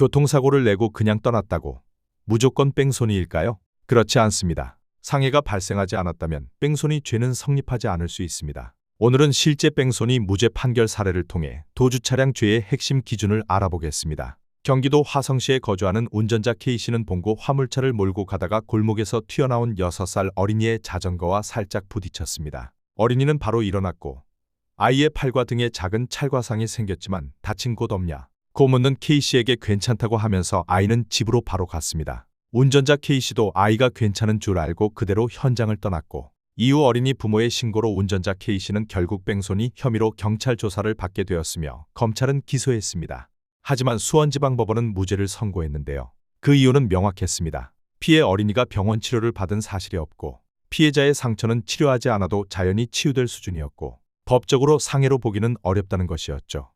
교통사고를 내고 그냥 떠났다고 무조건 뺑소니일까요? 그렇지 않습니다. 상해가 발생하지 않았다면 뺑소니 죄는 성립하지 않을 수 있습니다. 오늘은 실제 뺑소니 무죄 판결 사례를 통해 도주 차량 죄의 핵심 기준을 알아보겠습니다. 경기도 화성시에 거주하는 운전자 K씨는 봉고 화물차를 몰고 가다가 골목에서 튀어나온 6살 어린이의 자전거와 살짝 부딪혔습니다. 어린이는 바로 일어났고 아이의 팔과 등에 작은 찰과상이 생겼지만 다친 곳 없냐. 고 묻는 K씨에게 괜찮다고 하면서 아이는 집으로 바로 갔습니다. 운전자 K씨도 아이가 괜찮은 줄 알고 그대로 현장을 떠났고 이후 어린이 부모의 신고로 운전자 K씨는 결국 뺑소니 혐의로 경찰 조사를 받게 되었으며 검찰은 기소했습니다. 하지만 수원지방법원은 무죄를 선고했는데요. 그 이유는 명확했습니다. 피해 어린이가 병원 치료를 받은 사실이 없고 피해자의 상처는 치료하지 않아도 자연히 치유될 수준이었고 법적으로 상해로 보기는 어렵다는 것이었죠.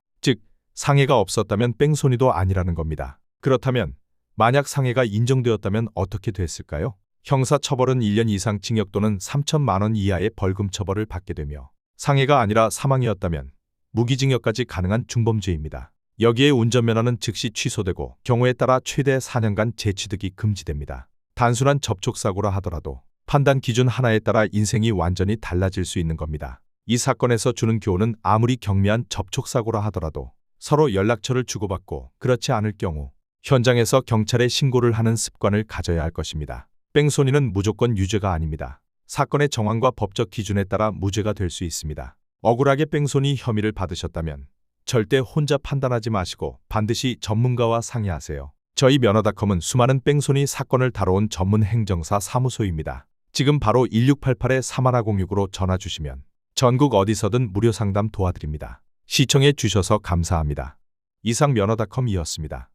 즉, 상해가 없었다면 뺑소니도 아니라는 겁니다. 그렇다면 만약 상해가 인정되었다면 어떻게 됐을까요? 형사처벌은 1년 이상 징역 또는 3천만 원 이하의 벌금 처벌을 받게 되며 상해가 아니라 사망이었다면 무기징역까지 가능한 중범죄입니다. 여기에 운전면허는 즉시 취소되고 경우에 따라 최대 4년간 재취득이 금지됩니다. 단순한 접촉사고라 하더라도 판단 기준 하나에 따라 인생이 완전히 달라질 수 있는 겁니다. 이 사건에서 주는 교훈은 아무리 경미한 접촉사고라 하더라도 서로 연락처를 주고받고 그렇지 않을 경우 현장에서 경찰에 신고를 하는 습관을 가져야 할 것입니다. 뺑소니는 무조건 유죄가 아닙니다. 사건의 정황과 법적 기준에 따라 무죄가 될 수 있습니다. 억울하게 뺑소니 혐의를 받으셨다면 절대 혼자 판단하지 마시고 반드시 전문가와 상의하세요. 저희 면허닷컴은 수많은 뺑소니 사건을 다뤄온 전문 행정사 사무소입니다. 지금 바로 1688-3106으로 전화 주시면 전국 어디서든 무료 상담 도와드립니다. 시청해 주셔서 감사합니다. 이상 면허닷컴이었습니다.